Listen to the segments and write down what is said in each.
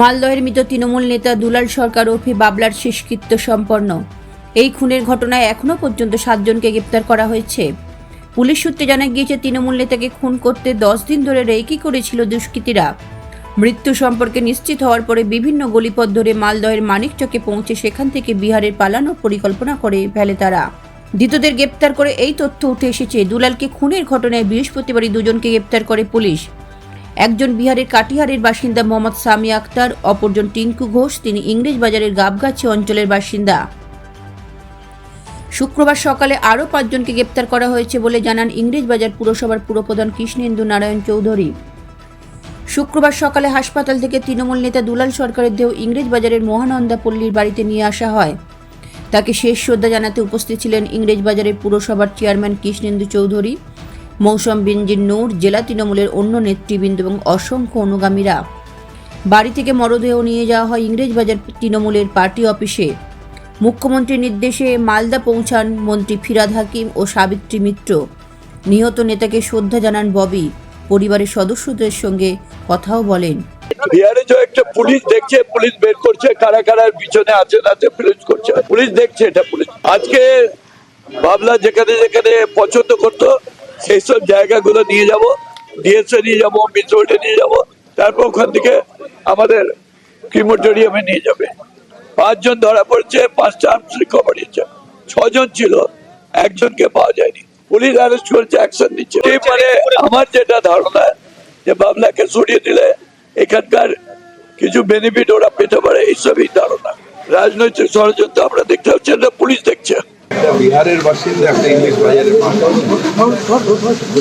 মালদহের মৃত তৃণমূল নেতা দুলাল সরকার ওরফে বাবলার শেষকৃত্য সম্পন্ন। এই খুনের ঘটনায় এখনও পর্যন্ত সাতজনকে গ্রেপ্তার করা হয়েছে। পুলিশ সূত্রে জানা গিয়েছে, তৃণমূল নেতাকে খুন করতে দশ দিন ধরে রেকি করেছিল দুষ্কৃতীরা। মৃত্যু সম্পর্কে নিশ্চিত হওয়ার পরে বিভিন্ন গলিপথ ধরে মালদহের মানিকচকে পৌঁছে সেখান থেকে বিহারের পালানোর পরিকল্পনা করে ফেলে তারা। ধৃতদের গ্রেপ্তার করে এই তথ্য উঠে এসেছে। দুলালকে খুনের ঘটনায় বৃহস্পতিবারই দুজনকে গ্রেপ্তার করে পুলিশ। একজন বিহারের কাটিহারের বাসিন্দা মোহাম্মদ সামি আক্তার, অপরজন টিঙ্কু ঘোষ, তিনি ইংরেজ বাজারের গাবগাছি অঞ্চলের বাসিন্দা। শুক্রবার সকালে আরও পাঁচজনকে গ্রেপ্তার করা হয়েছে বলে জানান ইংরেজ বাজার পুরসভার পুরপ্রধান কৃষ্ণেন্দু নারায়ণ চৌধুরী। শুক্রবার সকালে হাসপাতাল থেকে তৃণমূল নেতা দুলাল সরকারের দেহ ইংরেজ বাজারের মহানন্দা পল্লীর বাড়িতে নিয়ে আসা হয়। তাকে শেষ শ্রদ্ধা জানাতে উপস্থিত ছিলেন ইংরেজ বাজারের পুরসভার চেয়ারম্যান কৃষ্ণেন্দু চৌধুরী। মৌসম বিনজির নূর, জেলা তৃণমূলের অন্য নেতৃবৃন্দ এবং অসংখ্য অনুগামীরা। বাড়ি থেকে মরদেহ নিয়ে যাওয়া হয় ইংরেজ বাজার তৃণমূলের পার্টি অফিসে। মুখ্যমন্ত্রীর নির্দেশে মালদা পৌঁছান মন্ত্রী ফিরাদ হাকিম ও সাবিত্রী মিত্র। নিহত নেতাকে শ্রদ্ধা জানান ববি। পরিবারের সদস্যদের সঙ্গে কথাও বলেন। বিহারে যে একটা পুলিশ দেখছে, পুলিশ বের করছে, কারা কারা পিছনে আছে তাতে পুলিশ করছে। পুলিশ দেখছে এটা পুলিশ। আজকে যেখানে যেখানে পছন্দ করতো সেই সব জায়গাগুলো নিয়ে যাব ডিএসএ নিয়ে যাব মিসোটে নিয়ে যাব, তারপর ওখান থেকে আমাদের ক্রিমোটোরিয়ামে নিয়ে যাবে। পাঁচজন ধরা পড়ছে, পাঁচটা আর্মস রিকভার ছজন ছিল, একজনকে পাওয়া যায়নি। পুলিশ অ্যারেস্ট করেছে অ্যাকশন নিচ্ছে। মানে আমার যেটা ধারণা, যে বাবলাকে সরিয়ে দিলে এখানকার কিছু বেনিফিট ওরা পেতে পারে, এইসবই ধারণা। রাজনৈতিক ষড়যন্ত্র আমরা দেখতে হচ্ছে না পুলিশ বিহারের বাসিন্দা একটা ইংলিশ বাজারের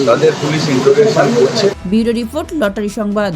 তাদের পুলিশ ইন্টারোগেশন করছে। ব্যুরো রিপোর্ট লটারি সংবাদ।